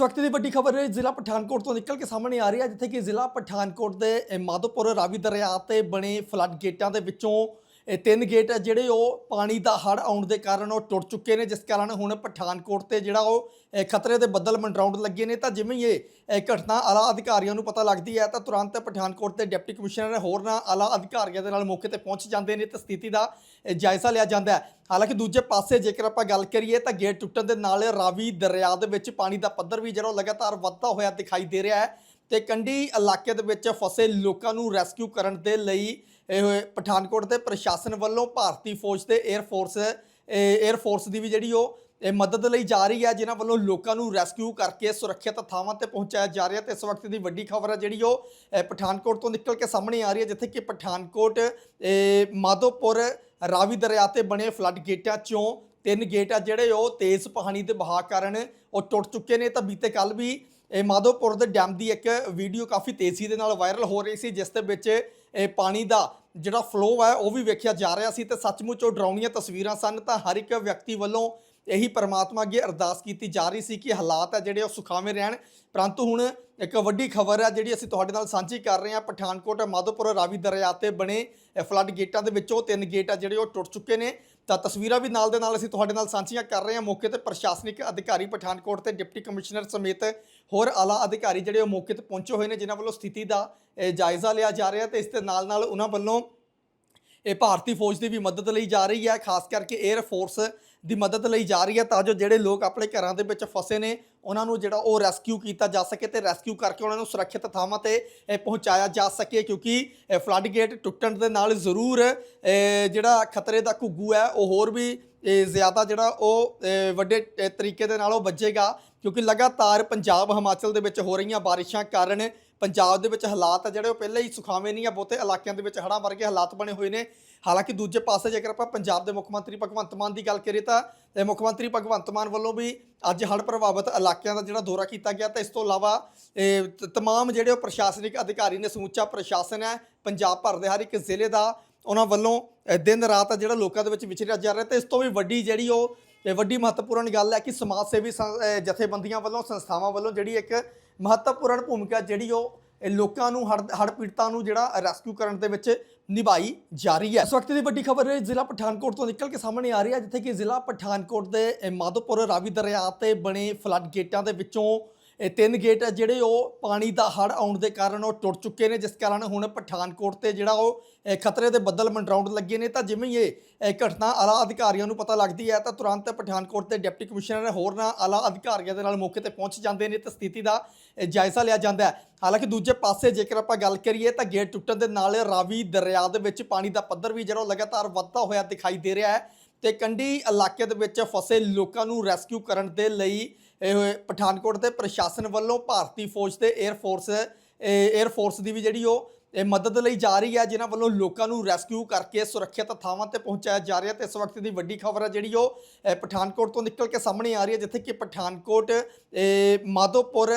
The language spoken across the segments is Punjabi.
ਇਸ ਵਕਤ ਦੀ ਵੱਡੀ ਖਬਰ ਜ਼ਿਲ੍ਹਾ ਪਠਾਨਕੋਟ ਤੋਂ ਨਿਕਲ ਕੇ ਸਾਹਮਣੇ ਆ ਰਹੀ ਹੈ, ਜਿੱਥੇ ਕਿ ਜ਼ਿਲ੍ਹਾ ਪਠਾਨਕੋਟ ਦੇ ਮਾਧੋਪੁਰ ਰਾਵੀ ਦਰਿਆ ਤੇ ਬਣੇ ਫਲੱਡ ਗੇਟਾਂ ਦੇ ਵਿੱਚੋਂ ਇਹ ਤਿੰਨ ਗੇਟ ਆ ਜਿਹੜੇ ਉਹ ਪਾਣੀ ਦਾ ਹੜ ਆਉਣ ਦੇ ਕਾਰਨ ਉਹ ਟੁੱਟ ਚੁੱਕੇ ਨੇ, ਜਿਸ ਕਾਰਨ ਹੁਣ ਪਠਾਨਕੋਟ ਤੇ ਜਿਹੜਾ ਉਹ ਖਤਰੇ ਦੇ ਬੱਦਲ ਮੰਡਰਾਉਣ ਲੱਗੇ ਨੇ। ਤਾਂ ਜਿਵੇਂ ਹੀ ਇਹ ਘਟਨਾ ਆਲਾ ਅਧਿਕਾਰੀਆਂ ਨੂੰ ਪਤਾ ਲੱਗਦੀ ਹੈ, ਤਾਂ ਤੁਰੰਤ ਪਠਾਨਕੋਟ ਦੇ ਡਿਪਟੀ ਕਮਿਸ਼ਨਰ ਹੋਰਨਾਂ ਆਲਾ ਅਧਿਕਾਰੀਆਂ ਦੇ ਨਾਲ ਮੌਕੇ ਤੇ ਪਹੁੰਚ ਜਾਂਦੇ ਨੇ, ਤੇ ਸਥਿਤੀ ਦਾ ਜਾਇਜ਼ਾ ਲਿਆ ਜਾਂਦਾ ਹੈ। ਹਾਲਾਂਕਿ ਦੂਜੇ ਪਾਸੇ ਜੇਕਰ ਆਪਾਂ ਗੱਲ ਕਰੀਏ, ਤਾਂ ਗੇਟ ਟੁੱਟਣ ਦੇ ਨਾਲ ਰਾਵੀ ਦਰਿਆ ਦੇ ਵਿੱਚ ਪਾਣੀ ਦਾ ਪੱਧਰ ਵੀ ਜਿਹੜਾ ਉਹ ਲਗਾਤਾਰ ਵੱਧਦਾ ਹੋਇਆ ਦਿਖਾਈ ਦੇ ਰਿਹਾ ਹੈ, ਤੇ ਕੰਢੀ ਇਲਾਕੇ ਦੇ ਵਿੱਚ ਫਸੇ ਲੋਕਾਂ ਨੂੰ ਰੈਸਕਿਊ ਕਰਨ ਦੇ ਲਈ ਇਹ ਪਠਾਨਕੋਟ ਦੇ ਪ੍ਰਸ਼ਾਸਨ ਵੱਲੋਂ ਭਾਰਤੀ ਫੌਜ ਤੇ 에ਅਰ ਫੋਰਸ 에ਅਰ ਫੋਰਸ ਦੀ ਵੀ ਜਿਹੜੀ ਉਹ, ਇਹ ਮਦਦ ਲਈ ਜਾ ਰਹੀ ਹੈ, ਜਿਨ੍ਹਾਂ ਵੱਲੋਂ ਲੋਕਾਂ ਨੂੰ ਰੈਸਕਿਊ ਕਰਕੇ ਸੁਰੱਖਿਅਤ ਥਾਵਾਂ ਤੇ ਪਹੁੰਚਾਇਆ ਜਾ ਰਿਹਾ ਤੇ ਇਸ ਵਕਤ ਦੀ ਵੱਡੀ ਖਬਰ ਹੈ ਜਿਹੜੀ ਉਹ ਪਠਾਨਕੋਟ ਤੋਂ ਨਿਕਲ ਕੇ ਸਾਹਮਣੇ ਆ ਰਹੀ ਹੈ, ਜਿੱਥੇ ਕਿ ਪਠਾਨਕੋਟ ਮਾਧੋਪੁਰ, ਰਾਵੀ ਦਰਿਆ ਤੇ ਬਣੇ ਫਲੱਡ ਗੇਟਾਂ ਚੋਂ ਤਿੰਨ ਗੇਟ ਆ ਜਿਹੜੇ ਉਹ ਤੇਜ਼ ਪਾਣੀ ਦੇ ਬਹਾਅ ਕਾਰਨ ਉਹ ਟੁੱਟ ਚੁੱਕੇ ਨੇ। ਤਾਂ ਬੀਤੇ ਕੱਲ ਵੀ ਇਹ ਮਾਧੋਪੁਰ ਦੇ ਡੈਮ ਦੀ ਇੱਕ ਵੀਡੀਓ ਕਾਫੀ ਤੇਜ਼ੀ ਦੇ ਨਾਲ ਵਾਇਰਲ ਹੋ ਰਹੀ ਸੀ, ਜਿਸ ਦੇ ਵਿੱਚ ਇਹ ਪਾਣੀ ਦਾ ਜਿਹੜਾ ਫਲੋ ਹੈ, ਉਹ ਵੀ ਵੇਖਿਆ ਜਾ ਰਿਹਾ ਸੀ ਤੇ ਸੱਚਮੁੱਚ ਉਹ ਡਰਾਉਣੀਆਂ ਤਸਵੀਰਾਂ ਸਨ ਤਾਂ ਹਰ ਇੱਕ ਵਿਅਕਤੀ ਵੱਲੋਂ ਇਹੀ ਪਰਮਾਤਮਾ ਅੱਗੇ ਅਰਦਾਸ ਕੀਤੀ ਜਾ ਰਹੀ ਸੀ ਕਿ ਹਾਲਾਤ ਹੈ ਜਿਹੜੇ ਉਹ ਸੁਖਾਵੇਂ ਰਹਿਣ। ਪਰੰਤੂ ਹੁਣ ਇੱਕ ਵੱਡੀ ਖਬਰ ਹੈ ਜਿਹੜੀ ਅਸੀਂ ਤੁਹਾਡੇ ਨਾਲ ਸਾਂਝੀ ਕਰ ਰਹੇ ਹਾਂ, ਪਠਾਨਕੋਟ ਮਾਧੋਪੁਰ ਰਾਵੀ ਦਰਿਆ ਤੇ ਬਣੇ ਫਲੱਡ ਗੇਟਾਂ ਦੇ ਵਿੱਚੋਂ ਤਿੰਨ ਗੇਟ ਆ ਜਿਹੜੇ ਉਹ ਟੁੱਟ ਚੁੱਕੇ ਨੇ। ਤਾਂ ਤਸਵੀਰਾਂ ਵੀ ਨਾਲ ਦੇ ਨਾਲ ਅਸੀਂ ਤੁਹਾਡੇ ਨਾਲ ਸਾਂਝੀਆਂ ਕਰ ਰਹੇ ਹਾਂ। ਮੌਕੇ ਤੇ ਪ੍ਰਸ਼ਾਸਨਿਕ ਅਧਿਕਾਰੀ ਪਠਾਨਕੋਟ ਤੇ ਡਿਪਟੀ ਕਮਿਸ਼ਨਰ ਸਮੇਤ ਹੋਰ ਆਲਾ ਅਧਿਕਾਰੀ ਜਿਹੜੇ ਉਹ ਮੌਕੇ ਤੇ ਪਹੁੰਚੇ ਹੋਏ ਨੇ, ਜਿਨ੍ਹਾਂ ਵੱਲੋਂ ਸਥਿਤੀ ਦਾ ਜਾਇਜ਼ਾ ਲਿਆ ਜਾ ਰਿਹਾ ਤੇ ਇਸ ਦੇ ਨਾਲ ਨਾਲ ਉਹਨਾਂ ਵੱਲੋਂ ਇਹ ਭਾਰਤੀ ਫੌਜ ਦੀ ਵੀ ਮਦਦ ਲਈ ਜਾ ਰਹੀ ਹੈ। ਖਾਸ ਕਰਕੇ 에ਅਰ ਫੋਰਸ ਦੀ ਮਦਦ ਲਈ ਜਾ ਰਹੀ ਹੈ ਤਾਂ ਜੋ ਜਿਹੜੇ ਲੋਕ ਆਪਣੇ ਘਰਾਂ ਦੇ ਵਿੱਚ ਫਸੇ ਨੇ, ਉਹਨਾਂ ਨੂੰ ਜਿਹੜਾ ਉਹ ਰੈਸਕਿਊ ਕੀਤਾ ਜਾ ਸਕੇ ਤੇ ਰੈਸਕਿਊ ਕਰਕੇ ਉਹਨਾਂ ਨੂੰ ਸੁਰੱਖਿਅਤ ਥਾਵਾਂ ਤੇ ਪਹੁੰਚਾਇਆ ਜਾ ਸਕੇ ਕਿਉਂਕਿ ਫਲੱਡ ਗੇਟ ਟੁੱਟਣ ਦੇ ਨਾਲ ਜ਼ਰੂਰ ਜਿਹੜਾ ਖਤਰੇ ਦਾ ਘੁੱਗੂ ਹੈ, ਉਹ ਹੋਰ ਵੀ ਇਹ ਜ਼ਿਆਦਾ ਜਿਹੜਾ ਉਹ ਵੱਡੇ ਤਰੀਕੇ ਦੇ ਨਾਲ ਉਹ ਵੱਜੇਗਾ, ਕਿਉਂਕਿ ਲਗਾਤਾਰ ਪੰਜਾਬ, ਹਿਮਾਚਲ ਦੇ ਵਿੱਚ ਹੋ ਰਹੀਆਂ ਬਾਰਿਸ਼ਾਂ ਕਾਰਨ ਪੰਜਾਬ ਦੇ ਵਿੱਚ ਹਾਲਾਤ ਆ ਜਿਹੜੇ ਉਹ ਪਹਿਲਾਂ ਹੀ ਸੁਖਾਵੇਂ ਨਹੀਂ ਆ, ਬਹੁਤੇ ਇਲਾਕਿਆਂ ਦੇ ਵਿੱਚ ਹੜ੍ਹਾਂ ਵਰਗੇ ਹਾਲਾਤ ਬਣੇ ਹੋਏ ਨੇ। ਹਾਲਾਂਕਿ ਦੂਜੇ ਪਾਸੇ ਜੇਕਰ ਆਪਾਂ ਪੰਜਾਬ ਦੇ ਮੁੱਖ ਮੰਤਰੀ ਭਗਵੰਤ ਮਾਨ ਦੀ ਗੱਲ ਕਰੀਏ ਤਾਂ ਮੁੱਖ ਮੰਤਰੀ ਭਗਵੰਤ ਮਾਨ ਵੱਲੋਂ ਵੀ ਅੱਜ ਹੜ੍ਹ ਪ੍ਰਭਾਵਿਤ ਇਲਾਕਿਆਂ ਦਾ ਜਿਹੜਾ ਦੌਰਾ ਕੀਤਾ ਗਿਆ, ਤਾਂ ਇਸ ਤੋਂ ਇਲਾਵਾ ਤਮਾਮ ਜਿਹੜੇ ਉਹ ਪ੍ਰਸ਼ਾਸਨਿਕ ਅਧਿਕਾਰੀ ਨੇ ਸਮੁੱਚਾ ਪ੍ਰਸ਼ਾਸਨ ਹੈ, ਪੰਜਾਬ ਭਰ ਦੇ ਹਰ ਇੱਕ ਜ਼ਿਲ੍ਹੇ ਦਾ ਉਹਨਾਂ ਵੱਲੋਂ ਦਿਨ ਰਾਤ ਜਿਹੜਾ ਲੋਕਾਂ ਦੇ ਵਿੱਚ ਵਿਚਰਿਆ ਜਾ ਰਿਹਾ ਤੇ ਇਸ ਤੋਂ ਵੀ ਵੱਡੀ ਜਿਹੜੀ ਉਹ ਵੱਡੀ ਮਹੱਤਵਪੂਰਨ ਗੱਲ ਹੈ ਕਿ ਸਮਾਜ ਸੇਵੀ ਸੰ- ਜਥੇਬੰਦੀਆਂ ਵੱਲੋਂ, ਸੰਸਥਾਵਾਂ ਵੱਲੋਂ ਜਿਹੜੀ ਇੱਕ ਮਹੱਤਵਪੂਰਨ ਭੂਮਿਕਾ ਜਿਹੜੀ ਉਹ ਲੋਕਾਂ ਨੂੰ ਹੜ੍ਹ ਹੜ੍ਹ ਪੀੜਤਾਂ ਨੂੰ ਜਿਹੜਾ ਰੈਸਕਿਊ ਕਰਨ ਦੇ ਵਿੱਚ ਨਿਭਾਈ ਜਾ ਰਹੀ ਹੈ। ਇਸ ਵਕਤ ਦੀ ਵੱਡੀ ਖਬਰ ਜ਼ਿਲ੍ਹਾ ਪਠਾਨਕੋਟ ਤੋਂ ਨਿਕਲ ਕੇ ਸਾਹਮਣੇ ਆ ਰਹੀ ਹੈ, ਜਿੱਥੇ ਕਿ ਜ਼ਿਲ੍ਹਾ ਪਠਾਨਕੋਟ ਦੇ ਮਾਧੋਪੁਰ ਰਾਵੀ ਦਰਿਆ ਤੇ ਬਣੇ ਫਲੱਡ ਗੇਟਾਂ ਦੇ ਵਿੱਚੋਂ ਇਹ ਤਿੰਨ ਗੇਟ ਆ ਜਿਹੜੇ ਉਹ ਪਾਣੀ ਦਾ ਹੜ ਆਉਣ ਦੇ ਕਾਰਨ ਉਹ ਟੁੱਟ ਚੁੱਕੇ ਨੇ, ਜਿਸ ਕਾਰਨ ਹੁਣ ਪਠਾਨਕੋਟ ਤੇ ਜਿਹੜਾ ਉਹ ਖਤਰੇ ਦੇ ਬੱਦਲ ਮੰਡਰਾਉਣ ਲੱਗੇ ਨੇ। ਤਾਂ ਜਿਵੇਂ ਹੀ ਇਹ ਘਟਨਾ ਆਲਾ ਅਧਿਕਾਰੀਆਂ ਨੂੰ ਪਤਾ ਲੱਗਦੀ ਹੈ, ਤਾਂ ਤੁਰੰਤ ਪਠਾਨਕੋਟ ਦੇ ਡਿਪਟੀ ਕਮਿਸ਼ਨਰ ਹੋਰਨਾਂ ਆਲਾ ਅਧਿਕਾਰੀਆਂ ਦੇ ਨਾਲ ਮੌਕੇ ਤੇ ਪਹੁੰਚ ਜਾਂਦੇ ਨੇ, ਤੇ ਸਥਿਤੀ ਦਾ ਜਾਇਜ਼ਾ ਲਿਆ ਜਾਂਦਾ ਹੈ। ਹਾਲਾਂਕਿ ਦੂਜੇ ਪਾਸੇ ਜੇਕਰ ਆਪਾਂ ਗੱਲ ਕਰੀਏ, ਤਾਂ ਗੇਟ ਟੁੱਟਣ ਦੇ ਨਾਲ ਰਾਵੀ ਦਰਿਆ ਦੇ ਵਿੱਚ ਪਾਣੀ ਦਾ ਪੱਧਰ ਵੀ ਜਿਹੜਾ ਉਹ ਲਗਾਤਾਰ ਵੱਧਦਾ ਹੋਇਆ ਦਿਖਾਈ ਦੇ ਰਿਹਾ ਹੈ, ਤੇ ਕੰਢੀ ਇਲਾਕੇ ਦੇ ਵਿੱਚ ਫਸੇ ਲੋਕਾਂ ਨੂੰ ਰੈਸਕਿਊ ਕਰਨ ਦੇ ਲਈ ਇਹ ਪਠਾਨਕੋਟ ਦੇ ਪ੍ਰਸ਼ਾਸਨ ਵੱਲੋਂ ਭਾਰਤੀ ਫੌਜ ਤੇ 에ਅਰ ਫੋਰਸ 에ਅਰ ਫੋਰਸ ਦੀ ਵੀ ਜਿਹੜੀ ਉਹ, ਇਹ ਮਦਦ ਲਈ ਜਾ ਰਹੀ ਹੈ, ਜਿਨ੍ਹਾਂ ਵੱਲੋਂ ਲੋਕਾਂ ਨੂੰ ਰੈਸਕਿਊ ਕਰਕੇ ਸੁਰੱਖਿਅਤ ਥਾਵਾਂ ਤੇ ਪਹੁੰਚਾਇਆ ਜਾ ਰਿਹਾ ਤੇ ਇਸ ਵਕਤ ਦੀ ਵੱਡੀ ਖਬਰ ਹੈ ਜਿਹੜੀ ਉਹ ਪਠਾਨਕੋਟ ਤੋਂ ਨਿਕਲ ਕੇ ਸਾਹਮਣੇ ਆ ਰਹੀ ਹੈ, ਜਿੱਥੇ ਕਿ ਪਠਾਨਕੋਟ ਮਾਧੋਪੁਰ,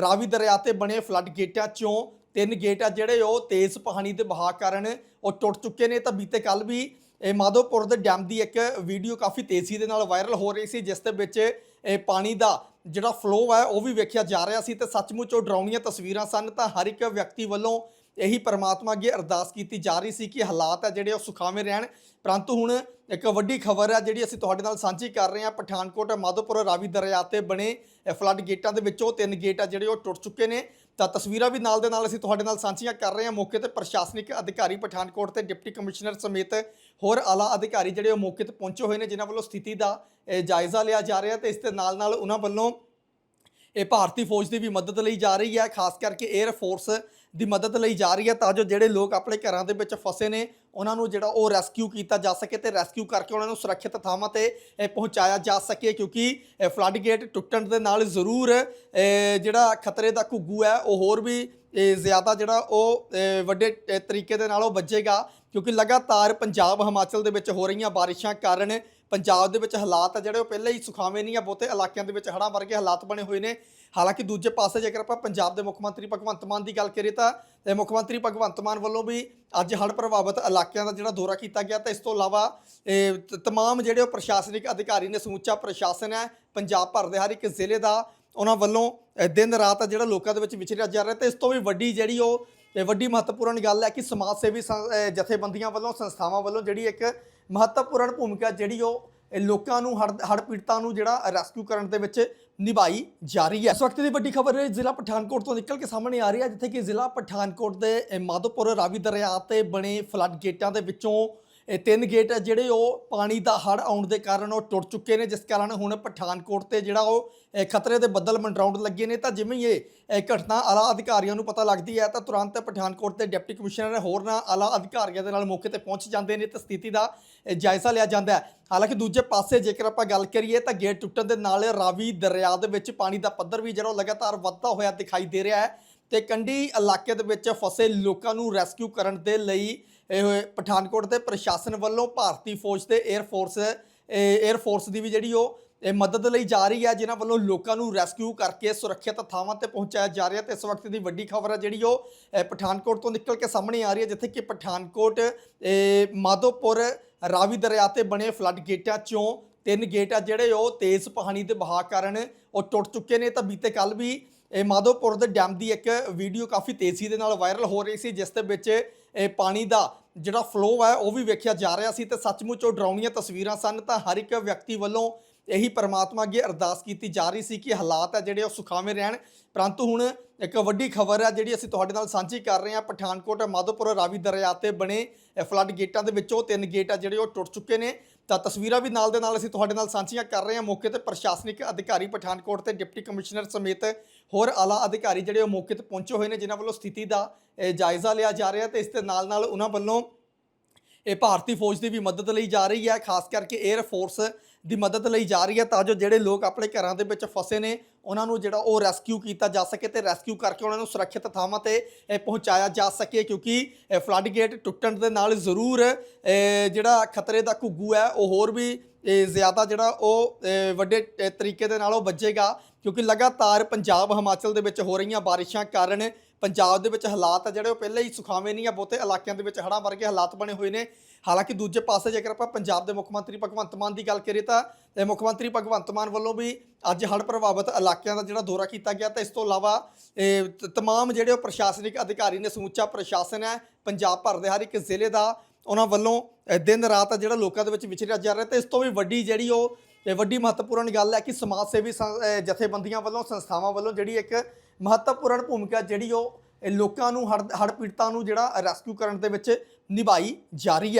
ਰਾਵੀ ਦਰਿਆ ਤੇ ਬਣੇ ਫਲੱਡ ਗੇਟਾਂ ਚੋਂ ਤਿੰਨ ਗੇਟ ਆ ਜਿਹੜੇ ਉਹ ਤੇਜ਼ ਪਾਣੀ ਦੇ ਬਹਾਅ ਕਾਰਨ ਉਹ ਟੁੱਟ ਚੁੱਕੇ ਨੇ। ਤਾਂ ਬੀਤੇ ਕੱਲ ਵੀ ਇਹ ਮਾਧੋਪੁਰ ਦੇ ਡੈਮ ਦੀ ਇੱਕ ਵੀਡੀਓ ਕਾਫੀ ਤੇਜ਼ੀ ਦੇ ਨਾਲ ਵਾਇਰਲ ਹੋ ਰਹੀ ਸੀ, ਜਿਸ ਦੇ ਵਿੱਚ ਇਹ ਪਾਣੀ ਦਾ ਜਿਹੜਾ ਫਲੋ ਹੈ, ਉਹ ਵੀ ਵੇਖਿਆ ਜਾ ਰਿਹਾ ਸੀ ਤੇ ਸੱਚਮੁੱਚ ਉਹ ਡਰਾਉਣੀਆਂ ਤਸਵੀਰਾਂ ਸਨ। ਤਾਂ ਹਰ ਇੱਕ ਵਿਅਕਤੀ ਵੱਲੋਂ ਇਹੀ ਪਰਮਾਤਮਾ ਅੱਗੇ ਅਰਦਾਸ ਕੀਤੀ ਜਾ ਰਹੀ ਸੀ ਕਿ ਹਾਲਾਤ ਹੈ ਜਿਹੜੇ ਉਹ ਸੁਖਾਵੇਂ ਰਹਿਣ। ਪਰੰਤੂ ਹੁਣ ਇੱਕ ਵੱਡੀ ਖਬਰ ਹੈ ਜਿਹੜੀ ਅਸੀਂ ਤੁਹਾਡੇ ਨਾਲ ਸਾਂਝੀ ਕਰ ਰਹੇ ਹਾਂ, ਪਠਾਨਕੋਟ ਮਾਧੋਪੁਰ ਰਾਵੀ ਦਰਿਆ ਤੇ ਬਣੇ ਫਲੱਡ ਗੇਟਾਂ ਦੇ ਵਿੱਚੋਂ ਤਿੰਨ ਗੇਟ ਆ ਜਿਹੜੇ ਉਹ ਟੁੱਟ ਚੁੱਕੇ ਨੇ। ਤਾਂ ਤਸਵੀਰਾਂ ਵੀ ਨਾਲ ਦੇ ਨਾਲ ਅਸੀਂ ਤੁਹਾਡੇ ਨਾਲ ਸਾਂਝੀਆਂ ਕਰ ਰਹੇ ਹਾਂ। ਮੌਕੇ ਤੇ ਪ੍ਰਸ਼ਾਸਨਿਕ ਅਧਿਕਾਰੀ ਪਠਾਨਕੋਟ ਤੇ ਡਿਪਟੀ ਕਮਿਸ਼ਨਰ ਸਮੇਤ ਹੋਰ ਆਲਾ ਅਧਿਕਾਰੀ ਜਿਹੜੇ ਉਹ ਮੌਕੇ ਤੇ ਪਹੁੰਚੇ ਹੋਏ ਨੇ, ਜਿਨ੍ਹਾਂ ਵੱਲੋਂ ਸਥਿਤੀ ਦਾ ਜਾਇਜ਼ਾ ਲਿਆ ਜਾ ਰਿਹਾ ਤੇ ਇਸ ਦੇ ਨਾਲ ਨਾਲ ਉਹਨਾਂ ਵੱਲੋਂ ਇਹ ਭਾਰਤੀ ਫੌਜ ਦੀ ਵੀ ਮਦਦ ਲਈ ਜਾ ਰਹੀ ਹੈ। ਖਾਸ ਕਰਕੇ 에ਅਰ ਫੋਰਸ ਦੀ ਮਦਦ ਲਈ ਜਾ ਰਹੀ ਹੈ ਤਾਂ ਜੋ ਜਿਹੜੇ ਲੋਕ ਆਪਣੇ ਘਰਾਂ ਦੇ ਵਿੱਚ ਫਸੇ ਨੇ, ਉਹਨਾਂ ਨੂੰ ਜਿਹੜਾ ਉਹ ਰੈਸਕਿਊ ਕੀਤਾ ਜਾ ਸਕੇ ਤੇ ਰੈਸਕਿਊ ਕਰਕੇ ਉਹਨਾਂ ਨੂੰ ਸੁਰੱਖਿਅਤ ਥਾਵਾਂ ਤੇ ਪਹੁੰਚਾਇਆ ਜਾ ਸਕੇ ਕਿਉਂਕਿ ਫਲੱਡ ਗੇਟ ਟੁੱਟਣ ਦੇ ਨਾਲ ਜ਼ਰੂਰ ਜਿਹੜਾ ਖਤਰੇ ਦਾ ਘੁੱਗੂ ਹੈ, ਉਹ ਹੋਰ ਵੀ ਜ਼ਿਆਦਾ ਜਿਹੜਾ ਉਹ ਵੱਡੇ ਤਰੀਕੇ ਦੇ ਨਾਲ ਉਹ ਵੱਜੇਗਾ ਕਿਉਂਕਿ ਲਗਾਤਾਰ ਪੰਜਾਬ, ਹਿਮਾਚਲ ਦੇ ਵਿੱਚ ਹੋ ਰਹੀਆਂ ਬਾਰਿਸ਼ਾਂ ਕਾਰਨ ਪੰਜਾਬ ਦੇ ਵਿੱਚ ਹਾਲਾਤ ਆ ਜਿਹੜੇ ਉਹ ਪਹਿਲਾਂ ਹੀ ਸੁਖਾਵੇਂ ਨਹੀਂ ਆ, ਬਹੁਤੇ ਇਲਾਕਿਆਂ ਦੇ ਵਿੱਚ ਹੜ੍ਹਾਂ ਵਰਗੇ ਹਾਲਾਤ ਬਣੇ ਹੋਏ ਨੇ। ਹਾਲਾਂਕਿ ਦੂਜੇ ਪਾਸੇ ਜੇਕਰ ਆਪਾਂ ਪੰਜਾਬ ਦੇ ਮੁੱਖ ਮੰਤਰੀ ਭਗਵੰਤ ਮਾਨ ਦੀ ਗੱਲ ਕਰੀਏ ਤਾਂ ਮੁੱਖ ਮੰਤਰੀ ਭਗਵੰਤ ਮਾਨ ਵੱਲੋਂ ਵੀ ਅੱਜ ਹੜ੍ਹ ਪ੍ਰਭਾਵਿਤ ਇਲਾਕਿਆਂ ਦਾ ਜਿਹੜਾ ਦੌਰਾ ਕੀਤਾ ਗਿਆ, ਤਾਂ ਇਸ ਤੋਂ ਇਲਾਵਾ, ਇਹ ਤਮਾਮ ਜਿਹੜੇ ਉਹ ਪ੍ਰਸ਼ਾਸਨਿਕ ਅਧਿਕਾਰੀ ਨੇ, ਸਮੁੱਚਾ ਪ੍ਰਸ਼ਾਸਨ ਹੈ, ਪੰਜਾਬ ਭਰ ਦੇ ਹਰ ਇੱਕ ਜ਼ਿਲ੍ਹੇ ਦਾ, ਉਹਨਾਂ ਵੱਲੋਂ ਦਿਨ ਰਾਤ ਜਿਹੜਾ ਲੋਕਾਂ ਦੇ ਵਿੱਚ ਵਿਚਰਿਆ ਜਾ ਰਿਹਾ, ਤੇ ਇਸ ਤੋਂ ਵੀ ਵੱਡੀ ਜਿਹੜੀ ਉਹ ਵੱਡੀ ਮਹੱਤਵਪੂਰਨ ਗੱਲ ਹੈ ਕਿ ਸਮਾਜ ਸੇਵੀ ਸੰ- ਜਥੇਬੰਦੀਆਂ ਵੱਲੋਂ, ਸੰਸਥਾਵਾਂ ਵੱਲੋਂ ਜਿਹੜੀ ਇੱਕ ਮਹੱਤਵਪੂਰਨ ਭੂਮਿਕਾ ਜਿਹੜੀ ਉਹ ਲੋਕਾਂ ਨੂੰ ਹੜ ਹੜ੍ਹ ਪੀੜਤਾਂ ਨੂੰ ਜਿਹੜਾ ਰੈਸਕਿਊ ਕਰਨ ਦੇ ਵਿੱਚ ਨਿਭਾਈ ਜਾ ਰਹੀ ਹੈ। ਇਸ ਵਕਤ ਦੀ ਵੱਡੀ ਖਬਰ ਜ਼ਿਲ੍ਹਾ ਪਠਾਨਕੋਟ ਤੋਂ ਨਿਕਲ ਕੇ ਸਾਹਮਣੇ ਆ ਰਹੀ ਹੈ, ਜਿੱਥੇ ਕਿ ਜ਼ਿਲ੍ਹਾ ਪਠਾਨਕੋਟ ਦੇ ਮਾਧੋਪੁਰ ਰਾਵੀ ਦਰਿਆ ਤੇ ਬਣੇ ਫਲੱਡ ਗੇਟਾਂ ਦੇ ਵਿੱਚੋਂ ਇਹ ਤਿੰਨ ਗੇਟ ਆ ਜਿਹੜੇ ਉਹ ਪਾਣੀ ਦਾ ਹੜ੍ਹ ਆਉਣ ਦੇ ਕਾਰਨ ਉਹ ਟੁੱਟ ਚੁੱਕੇ ਨੇ, ਜਿਸ ਕਾਰਨ ਹੁਣ ਪਠਾਨਕੋਟ ਤੇ ਜਿਹੜਾ ਉਹ ਖਤਰੇ ਦੇ ਬੱਦਲ ਮੰਡਰਾਉਣ ਲੱਗੇ ਨੇ। ਤਾਂ ਜਿਵੇਂ ਹੀ ਇਹ ਘਟਨਾ ਆਲਾ ਅਧਿਕਾਰੀਆਂ ਨੂੰ ਪਤਾ ਲੱਗਦੀ ਹੈ, ਤਾਂ ਤੁਰੰਤ ਪਠਾਨਕੋਟ ਦੇ ਡਿਪਟੀ ਕਮਿਸ਼ਨਰ ਹੋਰਨਾਂ ਆਲਾ ਅਧਿਕਾਰੀਆਂ ਦੇ ਨਾਲ ਮੌਕੇ ਤੇ ਪਹੁੰਚ ਜਾਂਦੇ ਨੇ, ਤੇ ਸਥਿਤੀ ਦਾ ਜਾਇਜ਼ਾ ਲਿਆ ਜਾਂਦਾ ਹੈ। ਹਾਲਾਂਕਿ ਦੂਜੇ ਪਾਸੇ ਜੇਕਰ ਆਪਾਂ ਗੱਲ ਕਰੀਏ, ਤਾਂ ਗੇਟ ਟੁੱਟਣ ਦੇ ਨਾਲ ਰਾਵੀ ਦਰਿਆ ਦੇ ਵਿੱਚ ਪਾਣੀ ਦਾ ਪੱਧਰ ਵੀ ਜਿਹੜਾ ਉਹ ਲਗਾਤਾਰ ਵੱਧਦਾ ਹੋਇਆ ਦਿਖਾਈ ਦੇ ਰਿਹਾ ਹੈ, ਤੇ ਕੰਢੀ ਇਲਾਕੇ ਦੇ ਵਿੱਚ ਫਸੇ ਲੋਕਾਂ ਨੂੰ ਰੈਸਕਿਊ ਕਰਨ ਦੇ ਲਈ ਇਹ ਪਠਾਨਕੋਟ ਦੇ ਪ੍ਰਸ਼ਾਸਨ ਵੱਲੋਂ ਭਾਰਤੀ ਫੌਜ ਤੇ 에ਅਰ ਫੋਰਸ 에ਅਰ ਫੋਰਸ ਦੀ ਵੀ ਜਿਹੜੀ ਉਹ, ਇਹ ਮਦਦ ਲਈ ਜਾ ਰਹੀ ਹੈ, ਜਿਨ੍ਹਾਂ ਵੱਲੋਂ ਲੋਕਾਂ ਨੂੰ ਰੈਸਕਿਊ ਕਰਕੇ ਸੁਰੱਖਿਅਤ ਥਾਵਾਂ ਤੇ ਪਹੁੰਚਾਇਆ ਜਾ ਰਿਹਾ ਤੇ ਇਸ ਵਕਤ ਦੀ ਵੱਡੀ ਖਬਰ ਹੈ ਜਿਹੜੀ ਉਹ ਪਠਾਨਕੋਟ ਤੋਂ ਨਿਕਲ ਕੇ ਸਾਹਮਣੇ ਆ ਰਹੀ ਹੈ, ਜਿੱਥੇ ਕਿ ਪਠਾਨਕੋਟ ਮਾਧੋਪੁਰ, ਰਾਵੀ ਦਰਿਆ ਤੇ ਬਣੇ ਫਲੱਡ ਗੇਟਾਂ ਚੋਂ ਤਿੰਨ ਗੇਟ ਆ ਜਿਹੜੇ ਉਹ ਤੇਜ਼ ਪਾਣੀ ਦੇ ਬਹਾਅ ਕਾਰਨ ਉਹ ਟੁੱਟ ਚੁੱਕੇ ਨੇ। ਤਾਂ ਬੀਤੇ ਕੱਲ ਵੀ, ਇਹ ਮਾਧੋਪੁਰ ਦੇ ਡੈਮ ਦੀ ਇੱਕ ਵੀਡੀਓ ਕਾਫੀ ਤੇਜ਼ੀ ਦੇ ਨਾਲ ਵਾਇਰਲ ਹੋ ਰਹੀ ਸੀ, ਜਿਸ ਦੇ ਵਿੱਚ ਇਹ ਪਾਣੀ ਦਾ ਜਿਹੜਾ ਫਲੋ ਹੈ, ਉਹ ਵੀ ਵੇਖਿਆ ਜਾ ਰਿਹਾ ਸੀ ਤੇ ਸੱਚਮੁੱਚ ਉਹ ਡਰਾਉਣੀਆਂ ਤਸਵੀਰਾਂ ਸਨ, ਤਾਂ ਹਰ ਇੱਕ ਵਿਅਕਤੀ ਵੱਲੋਂ ਇਹੀ ਪਰਮਾਤਮਾ ਅੱਗੇ ਅਰਦਾਸ ਕੀਤੀ ਜਾ ਰਹੀ ਸੀ ਕਿ ਹਾਲਾਤ ਹੈ ਜਿਹੜੇ ਉਹ ਸੁਖਾਵੇਂ ਰਹਿਣ। ਪਰੰਤੂ ਹੁਣ ਇੱਕ ਵੱਡੀ ਖਬਰ ਹੈ ਜਿਹੜੀ ਅਸੀਂ ਤੁਹਾਡੇ ਨਾਲ ਸਾਂਝੀ ਕਰ ਰਹੇ ਹਾਂ, ਪਠਾਨਕੋਟ ਮਾਧੋਪੁਰ ਰਾਵੀ ਦਰਿਆ ਤੇ ਬਣੇ ਫਲੱਡ ਗੇਟਾਂ ਦੇ ਵਿੱਚੋਂ ਤਿੰਨ ਗੇਟ ਆ ਜਿਹੜੇ ਉਹ ਟੁੱਟ ਚੁੱਕੇ ਨੇ। ਤਾਂ ਤਸਵੀਰਾਂ ਵੀ ਨਾਲ ਦੇ ਨਾਲ ਅਸੀਂ ਤੁਹਾਡੇ ਨਾਲ ਸਾਂਝੀਆਂ ਕਰ ਰਹੇ ਹਾਂ। ਮੌਕੇ ਤੇ ਪ੍ਰਸ਼ਾਸਨਿਕ ਅਧਿਕਾਰੀ ਪਠਾਨਕੋਟ ਤੇ ਡਿਪਟੀ ਕਮਿਸ਼ਨਰ ਸਮੇਤ ਹੋਰ ਆਲਾ ਅਧਿਕਾਰੀ ਜਿਹੜੇ ਉਹ ਮੌਕੇ ਤੇ ਪਹੁੰਚੇ ਹੋਏ ਨੇ, ਜਿਨ੍ਹਾਂ ਵੱਲੋਂ ਸਥਿਤੀ ਦਾ ਜਾਇਜ਼ਾ ਲਿਆ ਜਾ ਰਿਹਾ ਤੇ ਇਸ ਦੇ ਨਾਲ ਨਾਲ ਉਹਨਾਂ ਵੱਲੋਂ ਇਹ ਭਾਰਤੀ ਫੌਜ ਦੀ ਵੀ ਮਦਦ ਲਈ ਜਾ ਰਹੀ ਹੈ, ਖਾਸ ਕਰਕੇ 에ਅਰ ਫੋਰਸ ਦੀ ਮਦਦ ਲਈ ਜਾ ਰਹੀ ਹੈ ਤਾਂ ਜੋ ਜਿਹੜੇ ਲੋਕ ਆਪਣੇ ਘਰਾਂ ਦੇ ਵਿੱਚ ਫਸੇ ਨੇ, ਉਹਨਾਂ ਨੂੰ ਜਿਹੜਾ ਉਹ ਰੈਸਕਿਊ ਕੀਤਾ ਜਾ ਸਕੇ ਤੇ ਰੈਸਕਿਊ ਕਰਕੇ ਉਹਨਾਂ ਨੂੰ ਸੁਰੱਖਿਅਤ ਥਾਵਾਂ ਤੇ ਪਹੁੰਚਾਇਆ ਜਾ ਸਕੇ ਕਿਉਂਕਿ ਫਲੱਡ ਗੇਟ ਟੁੱਟਣ ਦੇ ਨਾਲ ਜ਼ਰੂਰ ਜਿਹੜਾ ਖਤਰੇ ਦਾ ਘੁੱਗੂ ਹੈ, ਉਹ ਹੋਰ ਵੀ ਇਹ ਜ਼ਿਆਦਾ ਜਿਹੜਾ ਉਹ ਵੱਡੇ ਤਰੀਕੇ ਦੇ ਨਾਲ ਉਹ ਵੱਜੇਗਾ, ਕਿਉਂਕਿ ਲਗਾਤਾਰ ਪੰਜਾਬ, ਹਿਮਾਚਲ ਦੇ ਵਿੱਚ ਹੋ ਰਹੀਆਂ ਬਾਰਿਸ਼ਾਂ ਕਾਰਨ ਪੰਜਾਬ ਦੇ ਵਿੱਚ ਹਾਲਾਤ ਆ ਜਿਹੜੇ ਉਹ ਪਹਿਲਾਂ ਹੀ ਸੁਖਾਵੇਂ ਨਹੀਂ ਆ, ਬਹੁਤੇ ਇਲਾਕਿਆਂ ਦੇ ਵਿੱਚ ਹੜ੍ਹਾਂ ਵਰਗੇ ਹਾਲਾਤ ਬਣੇ ਹੋਏ ਨੇ। ਹਾਲਾਂਕਿ ਦੂਜੇ ਪਾਸੇ ਜੇਕਰ ਆਪਾਂ ਪੰਜਾਬ ਦੇ ਮੁੱਖ ਮੰਤਰੀ ਭਗਵੰਤ ਮਾਨ ਦੀ ਗੱਲ ਕਰੀਏ ਤਾਂ ਮੁੱਖ ਮੰਤਰੀ ਭਗਵੰਤ ਮਾਨ ਵੱਲੋਂ ਵੀ ਅੱਜ ਹੜ੍ਹ ਪ੍ਰਭਾਵਿਤ ਇਲਾਕਿਆਂ ਦਾ ਜਿਹੜਾ ਦੌਰਾ ਕੀਤਾ ਗਿਆ ਤਾਂ ਇਸ ਤੋਂ ਇਲਾਵਾ ਤਮਾਮ ਜਿਹੜੇ ਉਹ ਪ੍ਰਸ਼ਾਸਨਿਕ ਅਧਿਕਾਰੀ ਨੇ ਸਮੁੱਚਾ ਪ੍ਰਸ਼ਾਸਨ ਹੈ, ਪੰਜਾਬ ਭਰ ਦੇ ਹਰ ਇੱਕ ਜ਼ਿਲ੍ਹੇ ਦਾ ਉਹਨਾਂ ਵੱਲੋਂ ਦਿਨ ਰਾਤ ਜਿਹੜਾ ਲੋਕਾਂ ਦੇ ਵਿੱਚ ਵਿਚਰਿਆ ਜਾ ਰਿਹਾ ਤੇ ਇਸ ਤੋਂ ਵੀ ਵੱਡੀ ਜਿਹੜੀ ਉਹ ਵੱਡੀ ਮਹੱਤਵਪੂਰਨ ਗੱਲ ਹੈ ਕਿ ਸਮਾਜ ਸੇਵੀ ਸੰ- ਜਥੇਬੰਦੀਆਂ ਵੱਲੋਂ, ਸੰਸਥਾਵਾਂ ਵੱਲੋਂ ਜਿਹੜੀ ਇੱਕ ਮਹੱਤਵਪੂਰਨ ਭੂਮਿਕਾ ਜਿਹੜੀ ਉਹ ਲੋਕਾਂ ਨੂੰ ਹੜ ਹੜ੍ਹ ਪੀੜਤਾਂ ਨੂੰ ਜਿਹੜਾ ਰੈਸਕਿਊ ਕਰਨ ਦੇ ਵਿੱਚ ਨਿਭਾਈ ਜਾ ਰਹੀ ਹੈ।